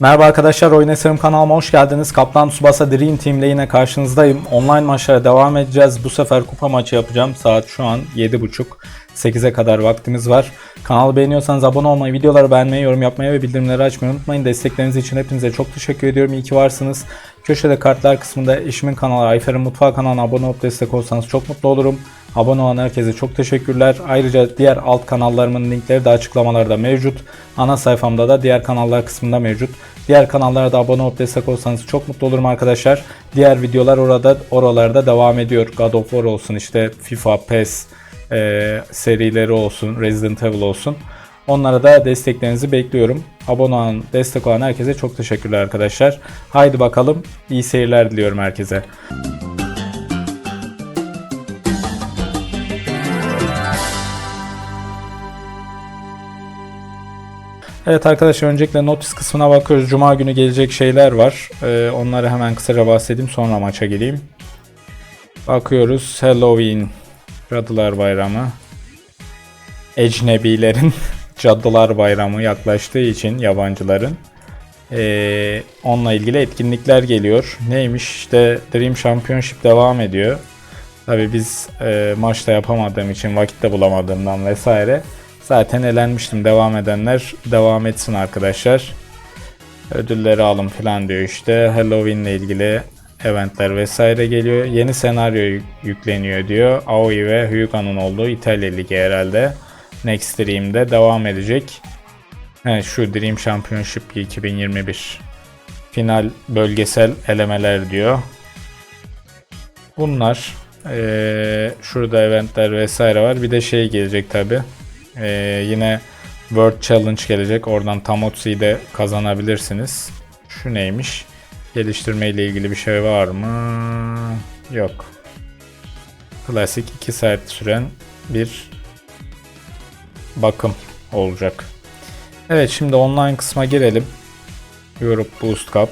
Merhaba arkadaşlar, Oyun Eserim kanalıma hoş geldiniz. Kaptan Tsubasa Dream Team ile yine karşınızdayım. Online maçlara devam edeceğiz. Bu sefer kupa maçı yapacağım. Saat şu an 7.30. 8'e kadar vaktimiz var. Kanalı beğeniyorsanız abone olmayı, videoları beğenmeyi, yorum yapmayı ve bildirimleri açmayı unutmayın. Destekleriniz için hepinize çok teşekkür ediyorum. İyi ki varsınız. Köşede kartlar kısmında eşimin kanalı Ayfer'in Mutfağı kanalına abone olup destek olsanız çok mutlu olurum. Abone olan herkese çok teşekkürler. Ayrıca diğer alt kanallarımın linkleri de açıklamalarda mevcut. Ana sayfamda da diğer kanallar kısmında mevcut. Diğer kanallara da abone olup destek olsanız çok mutlu olurum arkadaşlar. Diğer videolar orada oralarda devam ediyor. God of War olsun işte FIFA, PES e, serileri olsun, Resident Evil olsun. Onlara da desteklerinizi bekliyorum. Abone olan, destek olan herkese çok teşekkürler arkadaşlar. Haydi bakalım. iyi seyirler diliyorum herkese. Evet arkadaşlar öncelikle notis kısmına bakıyoruz. Cuma günü gelecek şeyler var. Ee, onları hemen kısaca bahsedeyim sonra maça geleyim. Bakıyoruz Halloween, Cadılar Bayramı, Ecnebilerin Cadılar Bayramı yaklaştığı için yabancıların ee, onunla ilgili etkinlikler geliyor. Neymiş işte Dream Championship devam ediyor. Tabi biz e, maçta yapamadığım için vakit de bulamadığımdan vesaire zaten elenmiştim. Devam edenler devam etsin arkadaşlar. Ödülleri alın falan diyor işte. Halloween ile ilgili eventler vesaire geliyor. Yeni senaryo yük- yükleniyor diyor. Aoi ve Hyuga'nın olduğu İtalya Ligi herhalde. Next Dream'de devam edecek. Evet, şu Dream Championship 2021. Final bölgesel elemeler diyor. Bunlar eee, şurada eventler vesaire var. Bir de şey gelecek tabi. yine World Challenge gelecek. Oradan Tamotsu'yu de kazanabilirsiniz. Şu neymiş? Geliştirme ile ilgili bir şey var mı? Yok. Klasik 2 saat süren bir bakım olacak. Evet şimdi online kısma girelim. Europe Boost Cup.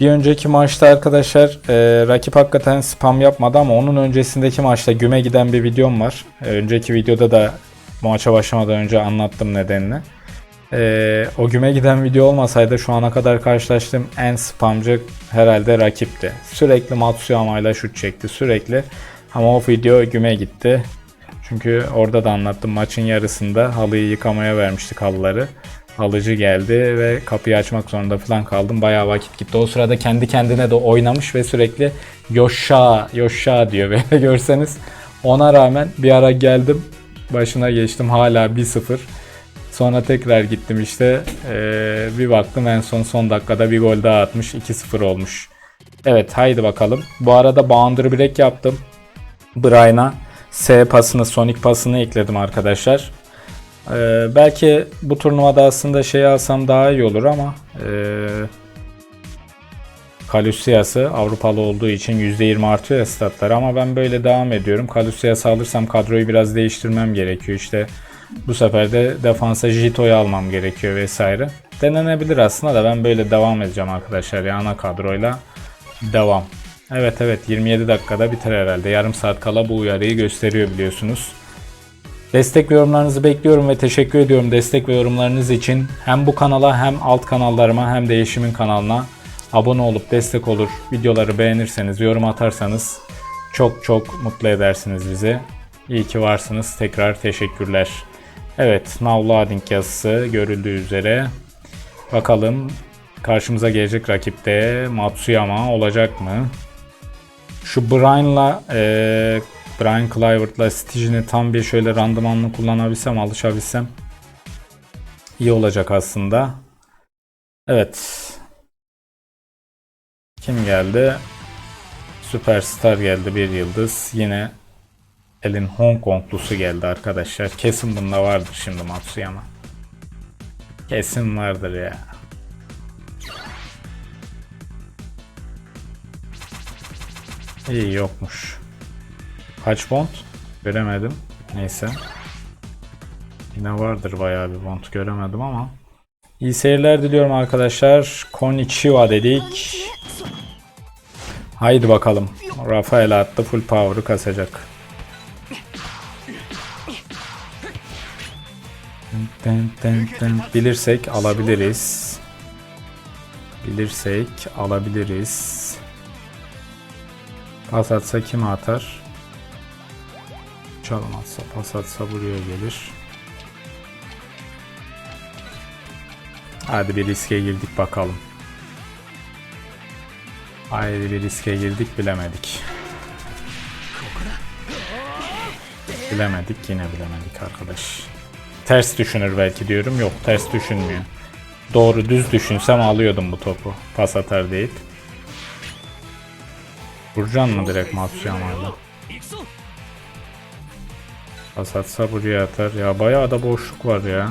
Bir önceki maçta arkadaşlar e, rakip hakikaten spam yapmadı ama onun öncesindeki maçta güme giden bir videom var. E, önceki videoda da maça başlamadan önce anlattım nedenini. E, o güme giden video olmasaydı şu ana kadar karşılaştığım en spamcı herhalde rakipti. Sürekli Matsuyama ile şut çekti sürekli. Ama o video güme gitti. Çünkü orada da anlattım maçın yarısında halıyı yıkamaya vermiştik halıları. Halıcı geldi ve kapıyı açmak zorunda falan kaldım. Bayağı vakit gitti. O sırada kendi kendine de oynamış ve sürekli yoşa yoşa diyor böyle görseniz. Ona rağmen bir ara geldim başına geçtim hala 1-0. Sonra tekrar gittim işte Ee, bir baktım en son son dakikada bir gol daha atmış 2-0 olmuş. Evet haydi bakalım. Bu arada boundary break yaptım. Brian'a S pasını, Sonic pasını ekledim arkadaşlar. Ee, belki bu turnuvada aslında şey alsam daha iyi olur ama ee, Kalusias'ı Avrupalı olduğu için %20 artıyor ya statları ama ben böyle devam ediyorum. Kalusias'ı alırsam kadroyu biraz değiştirmem gerekiyor. İşte bu sefer de defansa Jito'yu almam gerekiyor vesaire. Denenebilir aslında da ben böyle devam edeceğim arkadaşlar ya ana kadroyla devam. Evet evet 27 dakikada biter herhalde. Yarım saat kala bu uyarıyı gösteriyor biliyorsunuz. Destek ve yorumlarınızı bekliyorum ve teşekkür ediyorum destek ve yorumlarınız için. Hem bu kanala hem alt kanallarıma hem de eşimin kanalına abone olup destek olur. Videoları beğenirseniz, yorum atarsanız çok çok mutlu edersiniz bizi. İyi ki varsınız. Tekrar teşekkürler. Evet, now loading yazısı görüldüğü üzere. Bakalım karşımıza gelecek rakipte Matsuyama olacak mı? Şu Brian'la eee Brian Clivert'la Stygian'i tam bir şöyle randımanlı kullanabilsem, alışabilsem iyi olacak aslında. Evet. Kim geldi? Süperstar geldi bir yıldız. Yine elin Hong Konglusu geldi arkadaşlar. Kesin bunda vardır şimdi Matsuyama. Kesin vardır ya. İyi yokmuş. Kaç bond? Göremedim. Neyse. Yine vardır bayağı bir bond göremedim ama. İyi seyirler diliyorum arkadaşlar. Konnichiwa dedik. Haydi bakalım. Rafael attı full power'ı kasacak. Bilirsek alabiliriz. Bilirsek alabiliriz. Pas atsa kim atar? Çalım atsa, pas atsa buraya gelir. Hadi bir riske girdik bakalım. Haydi bir riske girdik bilemedik. Bilemedik yine bilemedik arkadaş. Ters düşünür belki diyorum. Yok ters düşünmüyor. Doğru düz düşünsem alıyordum bu topu. Pas atar deyip. Vuracaksın mı direkt Matsuyama'yla? Pas atsa buraya atar. Ya bayağı da boşluk var ya.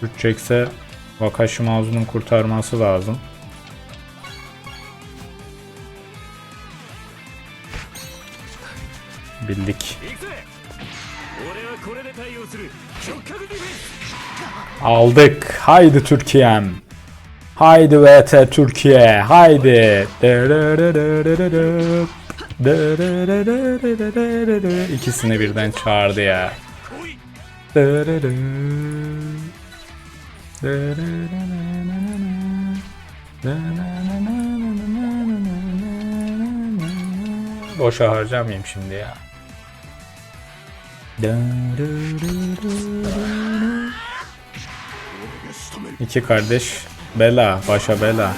Şut çekse Wakashi Mazu'nun kurtarması lazım. Bildik. Aldık. Haydi Türkiye'm. Haydi VT Türkiye. Haydi. İkisini birden çağırdı ya. Boşa harcamayayım şimdi ya. İki kardeş Bela, başa bela.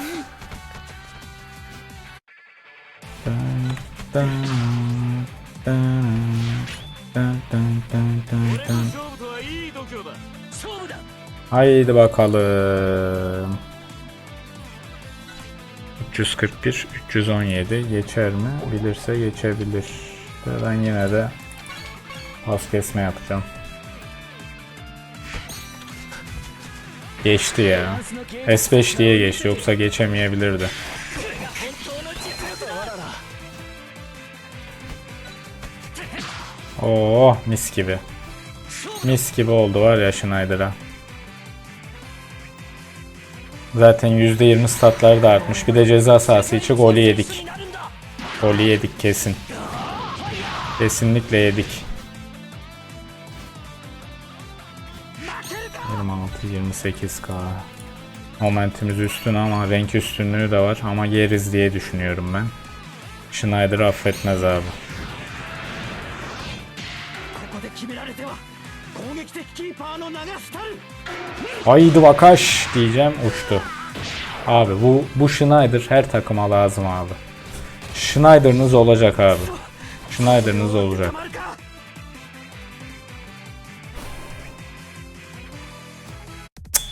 Haydi bakalım. 341, 317 geçer mi? Bilirse geçebilir. Ben yine de pas kesme yapacağım. Geçti ya. S5 diye geçti yoksa geçemeyebilirdi. Oo mis gibi. Mis gibi oldu var ya Schneider'a. Zaten %20 statları da artmış. Bir de ceza sahası içi golü yedik. Golü yedik kesin. Kesinlikle yedik. 28k. Momentimiz üstün ama renk üstünlüğü de var ama yeriz diye düşünüyorum ben. Schneider'ı affetmez abi. Haydi bakaş diyeceğim uçtu. Abi bu, bu Schneider her takıma lazım abi. Schneider'ınız olacak abi. Schneider'ınız olacak.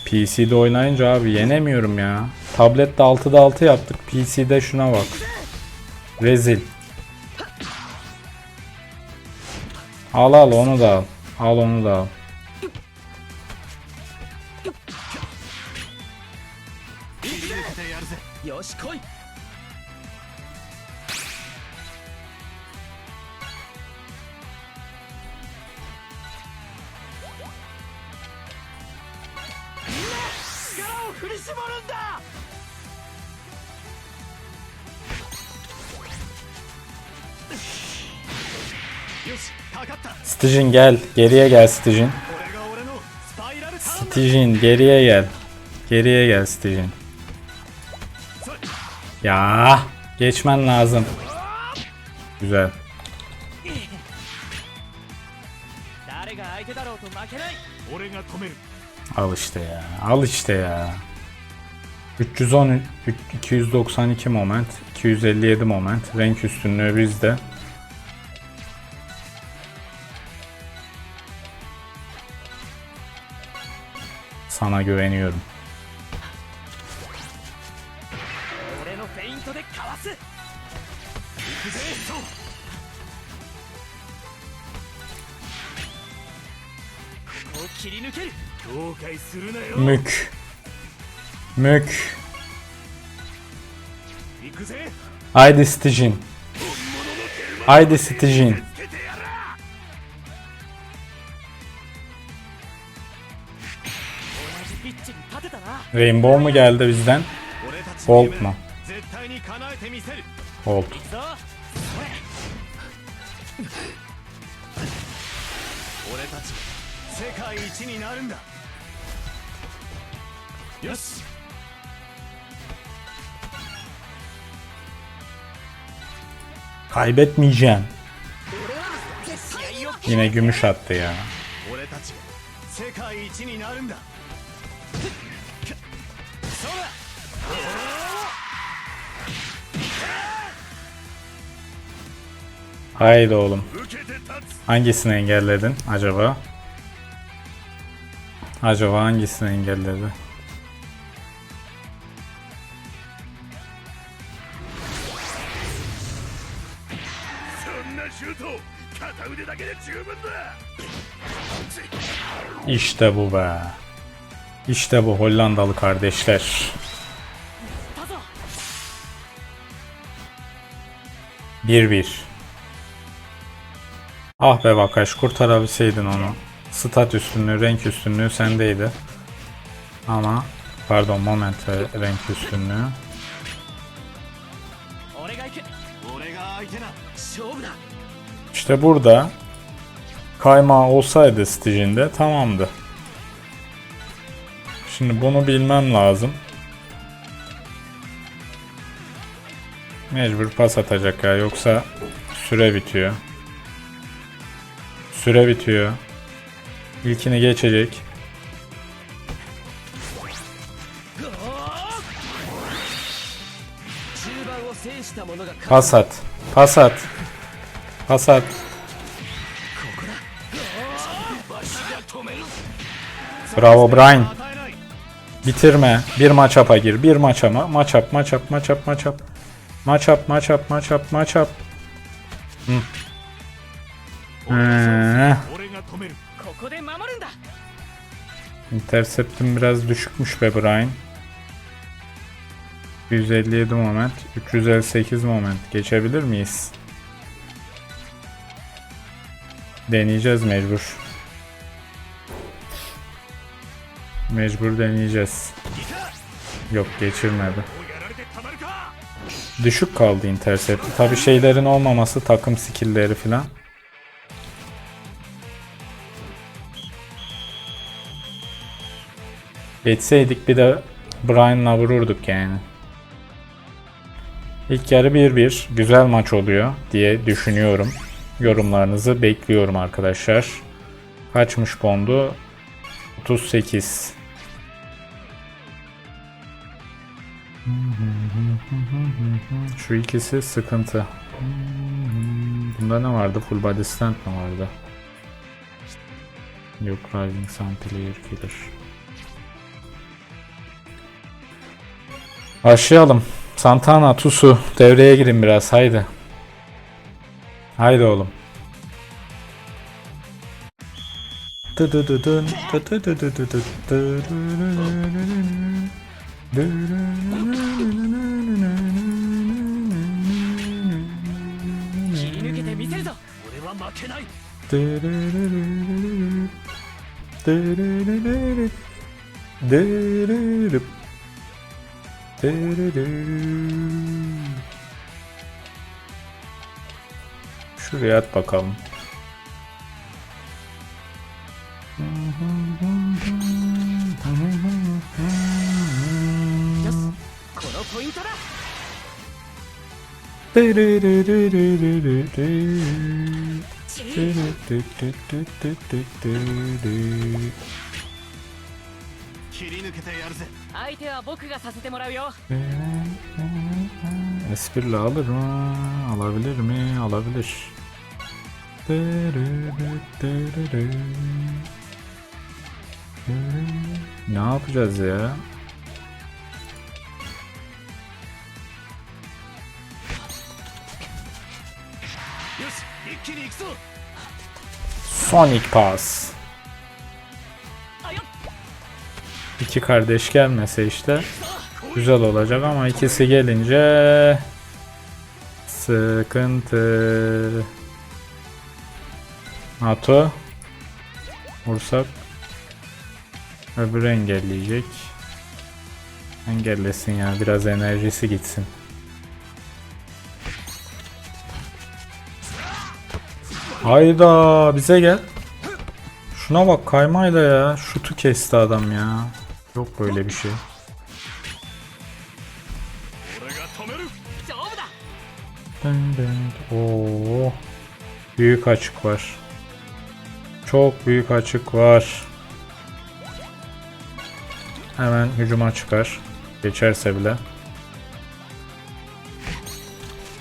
PC'de oynayınca abi yenemiyorum ya. Tablette 6'da 6 yaptık. PC'de şuna bak. Rezil. Al al onu da al. Al onu da al. よし来い 力を振り絞るんだ よしかかった Stijin gel. Geriye gel Stijin. これが俺のスパイラルターンだ Stijin geriye gel. Geriye gel Stijin. Ya geçmen lazım. Güzel. 誰が相手だろうと負けない俺が止める Al işte ya. Al işte ya. 310 292 moment, 257 moment. Renk üstünlüğü bizde. Sana güveniyorum. Mük. Haydi Stijin. Haydi Stijin. Rainbow mu geldi bizden? Bolt mu? Bolt. Yes. Kaybetmeyeceğim. Yine gümüş attı ya. Haydi oğlum. Hangisini engelledin acaba? Acaba hangisini engelledi? 腕だけで十分だ İşte bu be. İşte bu Hollandalı kardeşler. だぞ 1-1. Ah be Vakaş kurtarabilseydin onu. Stat üstünlüğü, renk üstünlüğü sendeydi. Ama pardon moment ve renk üstünlüğü. İşte burada kaymağı olsaydı stijinde tamamdı. Şimdi bunu bilmem lazım. Mecbur pas atacak ya yoksa süre bitiyor. Süre bitiyor. İlkini geçecek. Pas at. Pas at. Hasar. Bravo Brian. Bitirme. Bir maç apa gir. Bir maç ama. Maç up, maç up, maç up, maç up. Maç up, maç up, maç up, maç up. Hı. Ee. Intercept'im biraz düşükmüş be Brian. 157 moment, 358 moment. Geçebilir miyiz? Deneyeceğiz mecbur. Mecbur deneyeceğiz. Yok geçirmedi. Düşük kaldı intercept. Tabi şeylerin olmaması takım skillleri filan. Geçseydik bir de Brian'la vururduk yani. İlk yarı 1-1. Güzel maç oluyor diye düşünüyorum. Yorumlarınızı bekliyorum arkadaşlar. Kaçmış bondu? 38. Şu ikisi sıkıntı. Bunda ne vardı? Full body stand mi vardı? Yok Rising Sun Player Killer. Başlayalım. Santana, Tusu devreye girin biraz haydi. Haydi oğlum. Schwert bekommen. Das. 切り抜けてやるぜ相手は僕がさせてもらうよ、えーえー Esprili alır mı? Alabilir mi? Alabilir. Ne yapacağız ya? Sonic Pass. İki kardeş gelmese işte güzel olacak ama ikisi gelince sıkıntı. Nato vursak öbürü engelleyecek. Engellesin ya biraz enerjisi gitsin. Hayda bize gel. Şuna bak kaymayla ya. Şutu kesti adam ya. Yok böyle bir şey. dın. Oo. Büyük açık var. Çok büyük açık var. Hemen hücuma çıkar. Geçerse bile.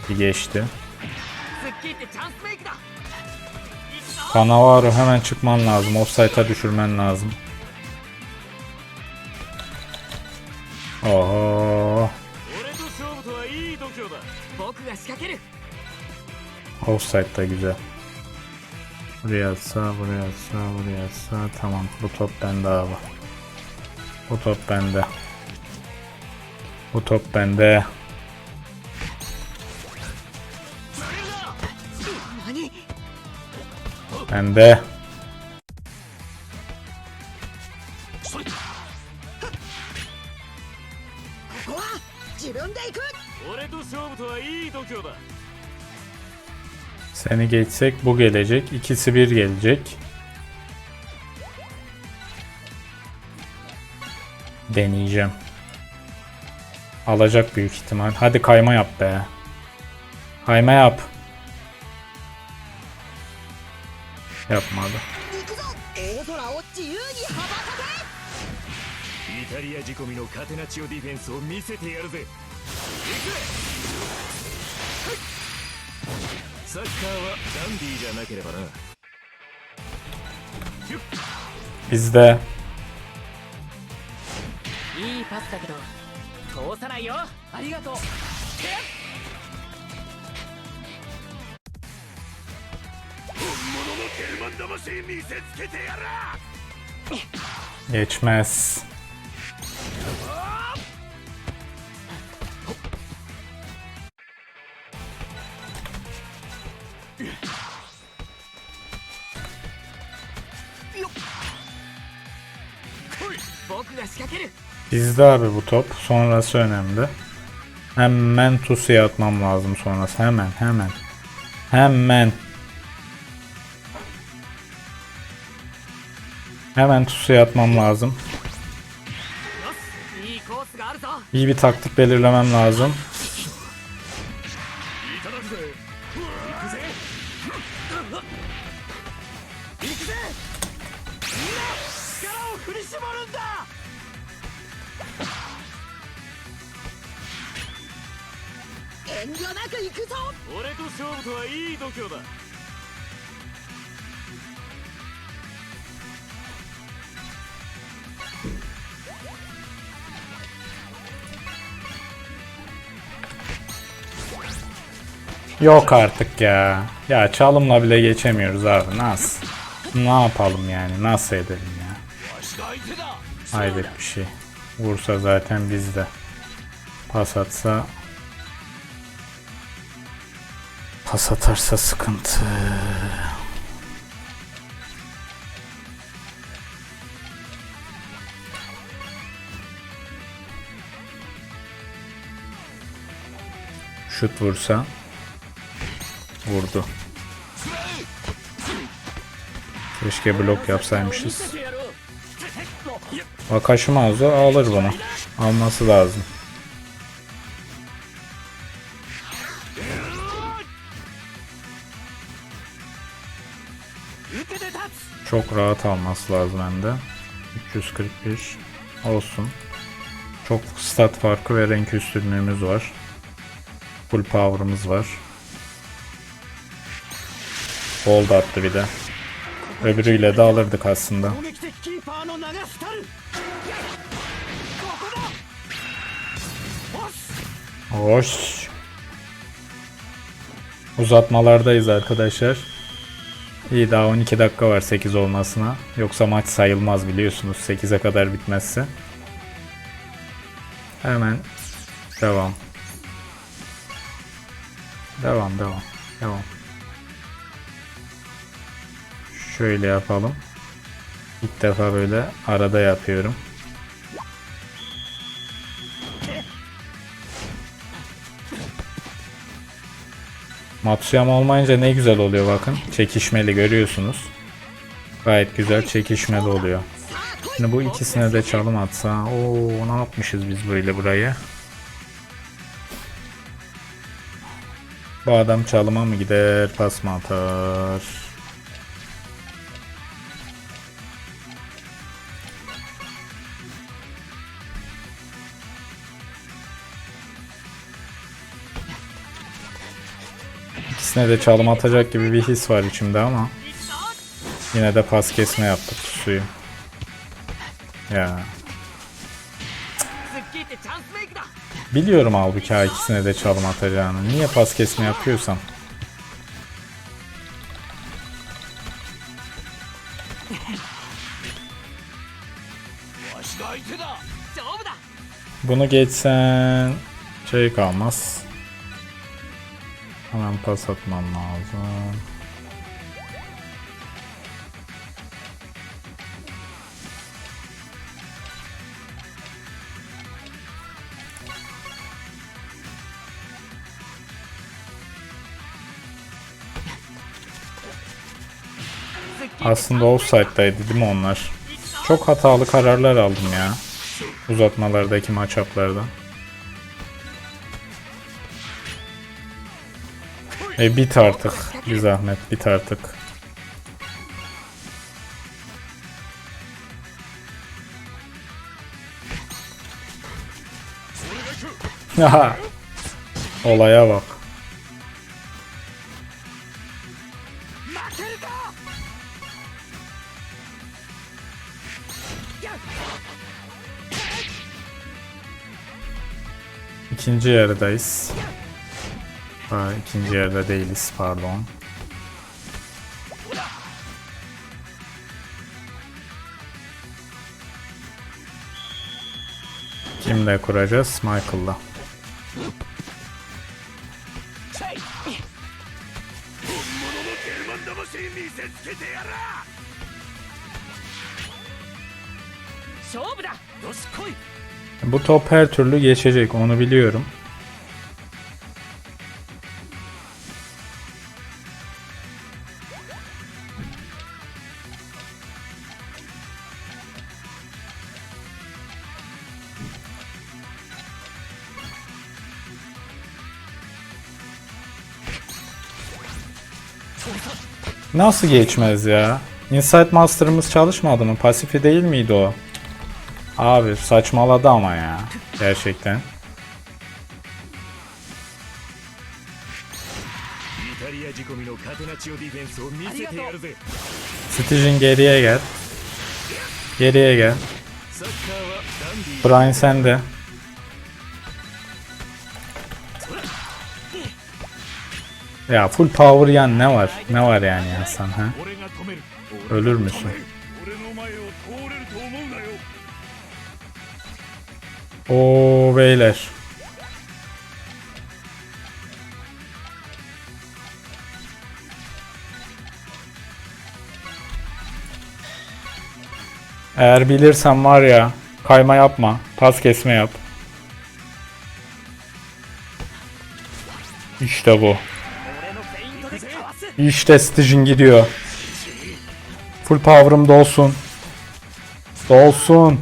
Bir geçti. Kanavaro hemen çıkman lazım. Offside'a düşürmen lazım. Oho. Offside da güzel. Buraya atsa, buraya atsa, buraya atsa. Tamam bu top bende abi. Bu top bende. Bu top bende. 何 Bende. Seni geçsek bu gelecek. İkisi bir gelecek. Deneyeceğim. Alacak büyük ihtimal. Hadi kayma yap be. Kayma yap. Yapmadı. サッカーはダンディーじゃなければな。いいパスだけど通さないよ。ありがとう。geçmez. Oi, 僕が仕掛ける Bizde abi bu top. Sonrası önemli. Hemen Tusu'ya atmam lazım sonrası. Hemen hemen. Hemen. Hemen Tusu'ya atmam lazım. İyi bir taktik belirlemem lazım. Yok artık ya. Ya çalımla bile geçemiyoruz abi. Nasıl? Ne yapalım yani? Nasıl edelim ya? Hayret bir şey. Vursa zaten bizde. Pas atsa Pas atarsa sıkıntı. Şut vursa vurdu. Keşke blok yapsaymışız. Vakashimazu alır bunu. Alması lazım. Çok rahat alması lazım hem de. 341 olsun. Çok stat farkı ve renk üstünlüğümüz var. Full power'ımız var. Gold attı bir de. Öbürüyle de alırdık aslında. Hoş. Uzatmalardayız arkadaşlar. İyi daha 12 dakika var 8 olmasına. Yoksa maç sayılmaz biliyorsunuz 8'e kadar bitmezse. Hemen devam. Devam devam. Devam. Şöyle yapalım. İlk defa böyle arada yapıyorum. Matsuyama olmayınca ne güzel oluyor bakın. Çekişmeli görüyorsunuz. Gayet güzel çekişmeli oluyor. Şimdi bu ikisine de çalım atsa. Oo ne yapmışız biz böyle burayı? Bu adam çalıma mı gider, pas mı atar? ikisine de çalım atacak gibi bir his var içimde ama yine de pas kesme yaptık suyu. Ya. Biliyorum halbuki ha ikisine de çalım atacağını. Niye pas kesme yapıyorsam. Bunu geçsen şey kalmaz. Hemen pas atmam lazım. Aslında offside'daydı değil mi onlar? Çok hatalı kararlar aldım ya. Uzatmalardaki maçaplarda. E bit artık. Bir zahmet bit artık. Aha. Olaya bak. İkinci yarıdayız. Aa, ikinci yarıda değiliz pardon. Kimle kuracağız? Michael'la. Bu top her türlü geçecek onu biliyorum. Nasıl geçmez ya? Insight Master'ımız çalışmadı mı? Pasifi değil miydi o? Abi saçmaladı ama ya. Gerçekten. Stijin geriye gel. Geriye gel. Brian sen de. Ya full power yan ne var? Ne var yani ya sen ha? Ölür müsün? O beyler. Eğer bilirsen var ya kayma yapma. Pas kesme yap. İşte bu. İşte Stygian gidiyor. Full power'ım dolsun. Dolsun.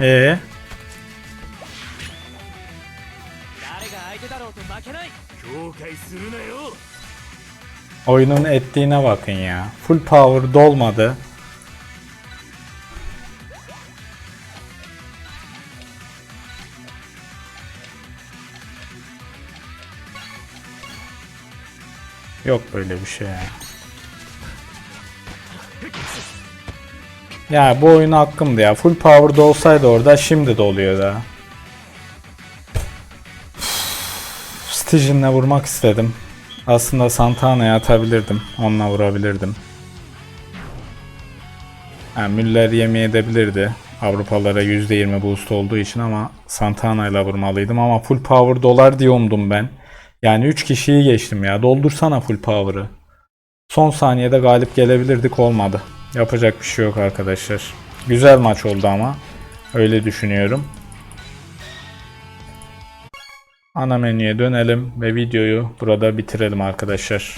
Ee? 誰が相手だろうと負けない後悔するなよ oyunun ettiğine bakın ya. Full power dolmadı. Yok böyle bir şey ya. Ya bu oyun hakkımdı ya. Full power'da olsaydı orada şimdi de oluyor da. Stygian'la vurmak istedim. Aslında Santana'ya atabilirdim. Onunla vurabilirdim. Ha, Müller yemeği edebilirdi. Avrupalara %20 boost olduğu için ama Santana ile vurmalıydım ama full power dolar diye ben. Yani 3 kişiyi geçtim ya. Doldursana full power'ı. Son saniyede galip gelebilirdik olmadı. Yapacak bir şey yok arkadaşlar. Güzel maç oldu ama. Öyle düşünüyorum. Ana menüye dönelim ve videoyu burada bitirelim arkadaşlar.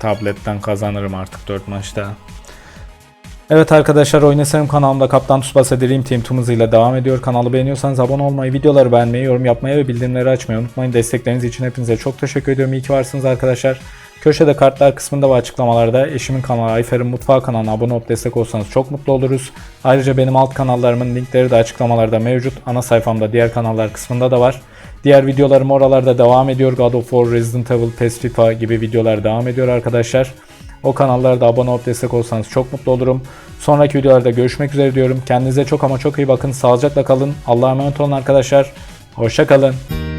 Tabletten kazanırım artık 4 maçta. Evet arkadaşlar Oynasarım kanalımda Kaptan Tsubasa Dream Team tüm hızıyla devam ediyor. Kanalı beğeniyorsanız abone olmayı, videoları beğenmeyi, yorum yapmayı ve bildirimleri açmayı unutmayın. Destekleriniz için hepinize çok teşekkür ediyorum. İyi ki varsınız arkadaşlar. Köşede kartlar kısmında ve açıklamalarda eşimin kanalı Ayfer'in Mutfağı kanalına abone olup destek olsanız çok mutlu oluruz. Ayrıca benim alt kanallarımın linkleri de açıklamalarda mevcut. Ana sayfamda diğer kanallar kısmında da var. Diğer videolarım oralarda devam ediyor. God of War, Resident Evil, PES FIFA gibi videolar devam ediyor arkadaşlar. O kanallara abone olup destek olsanız çok mutlu olurum. Sonraki videolarda görüşmek üzere diyorum. Kendinize çok ama çok iyi bakın. Sağlıcakla kalın. Allah'a emanet olun arkadaşlar. Hoşça kalın.